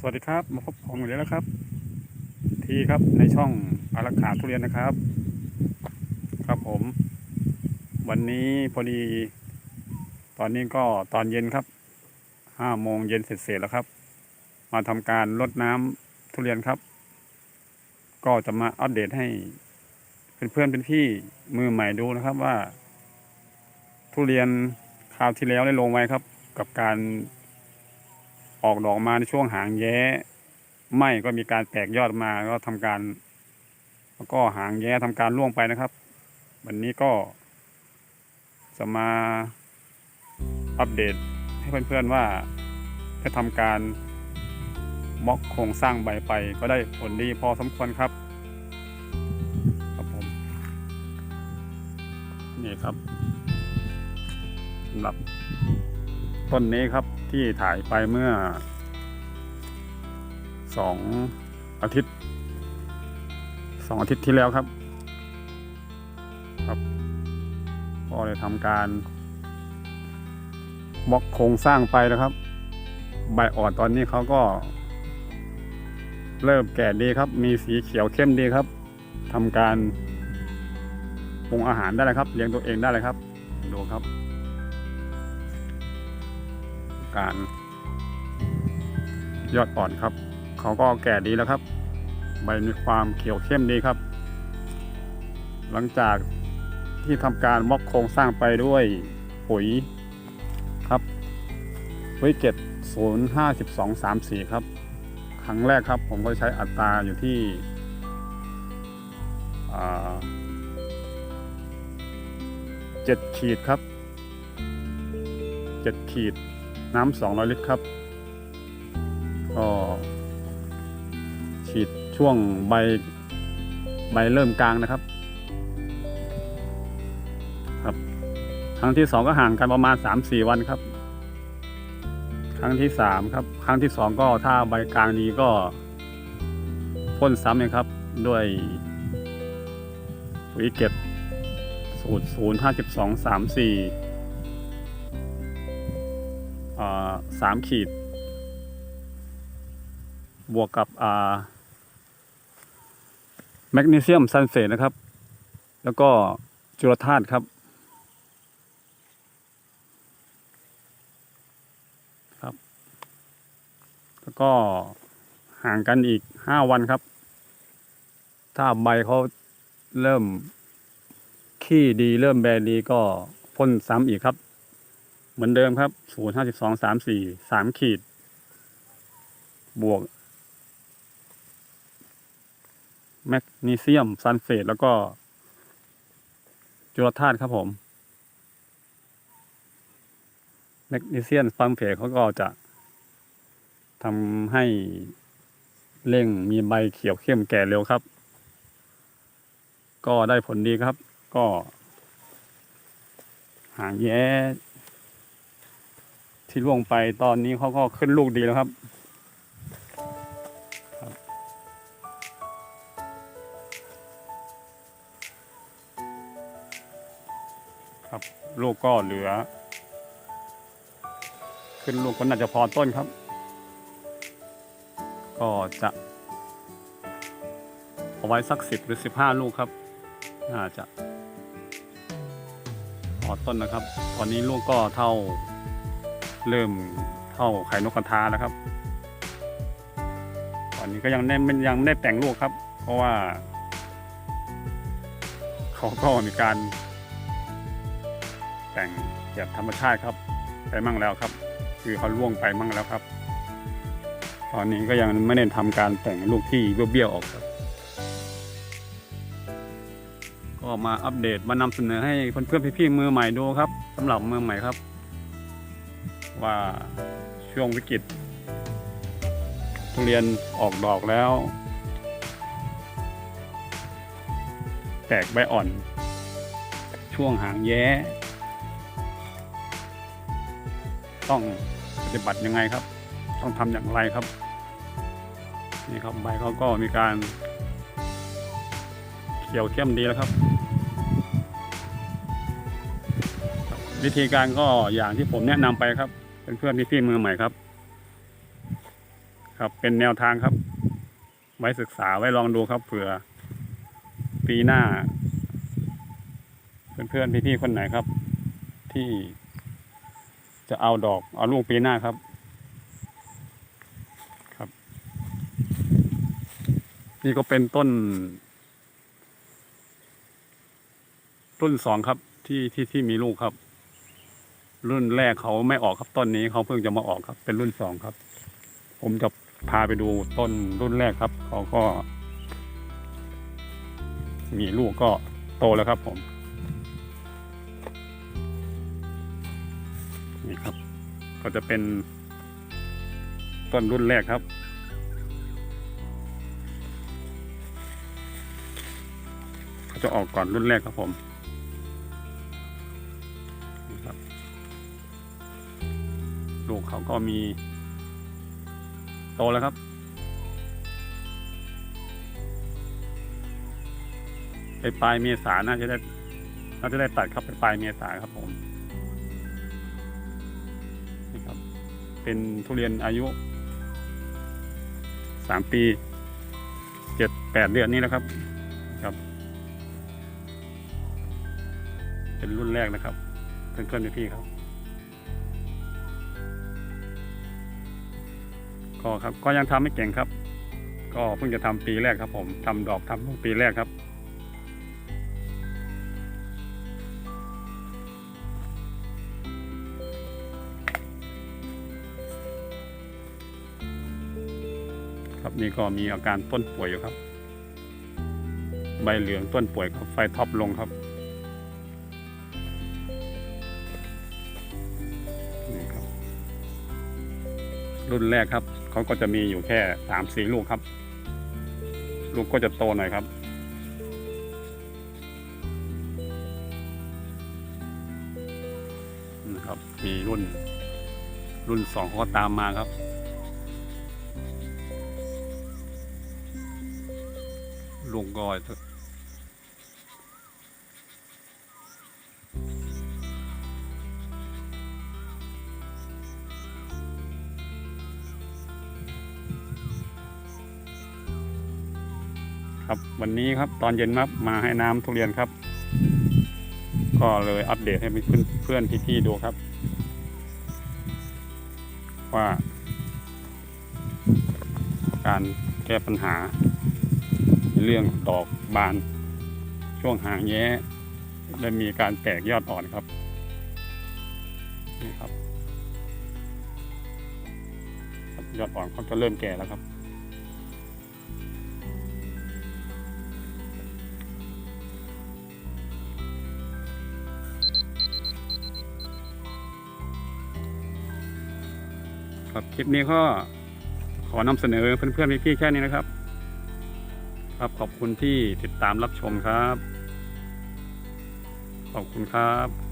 สวัสดีครับ มาพบผมอีกแล้วครับ ทีครับในช่องอารักขาทุเรียนนะครับ ครับผม วันนี้พอดี ตอนนี้ก็ตอนเย็นครับห้าโมงเย็นเสร็จๆแล้วครับ มาทำการรดน้ำทุเรียนครับ ก็จะมาอัปเดตให้เพื่อนๆเป็นพี่มือใหม่ดูนะครับว่า ทุเรียนคราวที่แล้วได้ลงไว้ครับ กับการ ออกดอกมาในช่วงหางแย้ไม่ก็มีการแตกยอดมาก็ทำการ แล้วก็หางแย้ทำการล่วงไปนะครับ วันนี้ก็จะมาอัปเดตให้เพื่อนๆว่าได้ทำการบล็อกโครงสร้างใบไปก็ได้ผลดีพอสมควรครับครับผมนี่ครับสำหรับ ต้นนี้ครับที่ถ่ายไปเมื่อสองอาทิตย์สองอาทิตย์ที่แล้วครับ ครับก็ได้ทำการบล็อกโครงสร้างไปนะครับ ใบอ่อนตอนนี้เขาก็ เริ่มแก่ดีครับ มีสีเขียวเข้มดีครับทำการปรุงอาหารได้เลยครับเลี้ยงตัวเองได้เลยครับ ดูครับ การ ยอดอ่อนครับ เขาก็แก่ดีแล้วครับ ใบมีความเขียวเข้มดีครับ หลังจากที่ทำการมอกโครงสร้างไปด้วยปุ๋ยครับวิเกตศูนย์ห้าสิบสองสามสี่ครับ ครั้งแรกครับ ผมก็ใช้อัตราอยู่ที่เจ็ดขีดครับเจ็ดขีด น้ำสองร้อยลิตรครับ ก็ฉีดช่วงใบใบเริ่มกลางนะครับ ครับ ครั้งที่สองก็ห่างกันประมาณสามสี่วันครับ ครั้งที่สามครับ ครั้งที่สองก็ถ้าใบกลางดีก็พ่นซ้ำเลยครับด้วยปุ๋ยเก็บสูตรศูนย์ห้าสิบสองสามสี่ สามขีด บวกกับแมกนีเซียมซัลเฟตนะครับ แล้วก็จุลธาตุครับครับ แล้วก็ห่างกันอีกห้าวันครับ ถ้าใบเขาเริ่มขี้ดีเริ่มแบนดีก็พ่นซ้ำอีกครับ เหมือนเดิมครับศูนย์ห้าสิบสองสามสี่สามขีด บวก แมกนีเซียมซัลเฟตแล้วก็ จุลธาตุครับผม แมกนีเซียมซัลเฟตเขาก็จะทำให้เร่งมีใบเขียวเข้มแก่เร็วครับ ก็ได้ผลดีครับ ก็ หางแย้ ที่ล่วงไปตอนนี้เขาก็ขึ้นลูกดีแล้วครับครับครับลูกก็เหลือ ขึ้นลูกก็น่าจะพอต้นครับ ก็จะเอาไว้สักสิบหรือสิบห้าลูกครับ น่าจะพอต้นนะครับ ตอนนี้ลูกก็เท่า เริ่มเท่าไข่นกกระทาแล้วครับ ตอนนี้ก็ยังได้มันยังไม่ได้แต่งลูกครับ เพราะว่า เขาก็มีการ แต่งแบบธรรมชาติครับ ไปมั่งแล้วครับ คือเขาล่วงไปมั่งแล้วครับ ตอนนี้ก็ยังไม่ได้ทำการแต่งลูกที่เบี้ยวๆออกครับก็มาอัปเดตมานำเสนอให้เพื่อนๆพี่ๆมือใหม่ดูครับสำหรับมือใหม่ครับ ว่าช่วงวิกฤตทุเรียนออกดอกแล้ว แตกใบอ่อน ช่วงหางแย้ ต้องปฏิบัติยังไงครับ ต้องทำอย่างไรครับ นี่ครับใบเขาก็มีการ เขียวเข้มดีแล้วครับวิธีการก็อย่างที่ผมแนะนำไปครับ เพื่อนพี่ๆมือใหม่ครับ ครับเป็นแนวทางครับ ไว้ศึกษาไว้ลองดูครับเผื่อ ปีหน้า เพื่อนๆพี่ๆคนไหนครับ ที่จะเอาดอกเอาลูกปีหน้าครับครับ นี่ก็เป็นต้นรุ่นสองครับที่ที่ที่มีลูกครับ รุ่นแรกเขาไม่ออกครับต้นนี้เขาเพิ่งจะมาออกครับ เป็นรุ่นสองครับ ผมจะพาไปดูต้นรุ่นแรกครับ เขาก็ มีลูกก็โตแล้วครับ ผม นี่ครับ ก็จะเป็นต้นรุ่นแรกครับเขาจะออกก่อนรุ่นแรกครับผม ก็มีโตแล้วครับ ไปปลายเมษาน่าจะได้น่าจะได้ตัดครับไปปลายเมษาครับผมนี่ครับ เป็นทุเรียนอายุสามปีเจ็ดแปดเดือนนี้นะครับครับ เป็นรุ่นแรกนะครับเพื่อนๆพี่ๆครับ ก็ครับ ก็ยังทำไม่เก่งครับ ก็เพิ่งจะทำปีแรกครับ ผมทำดอกทำลูกปีแรกครับครับนี่ก็มีอาการต้นป่วยอยู่ครับ ใบเหลืองต้นป่วยครับไฟท็อปลงครับนี่ครับ รุ่นแรกครับ เขาก็จะมีอยู่แค่สามสี่ลูกครับ ลูกก็จะโตหน่อยครับ นะครับ มีรุ่น รุ่นสองเขาก็ตามมาครับลุงก็ ครับวันนี้ครับตอนเย็นครับมาให้น้ำทุเรียนครับ ก็เลยอัปเดตให้เพื่อนเพื่อนๆพี่ๆดูครับ ว่า การแก้ปัญหา เรื่องดอกบาน ช่วงหางแย้และมีการแตกยอดอ่อนครับนี่ครับครับ ยอดอ่อนเขาจะเริ่มแก่แล้วครับ ครับคลิปนี้ก็ขอนำเสนอเพื่อนๆพี่ๆแค่นี้นะครับ ครับขอบคุณที่ติดตามรับชมครับ ขอบคุณครับ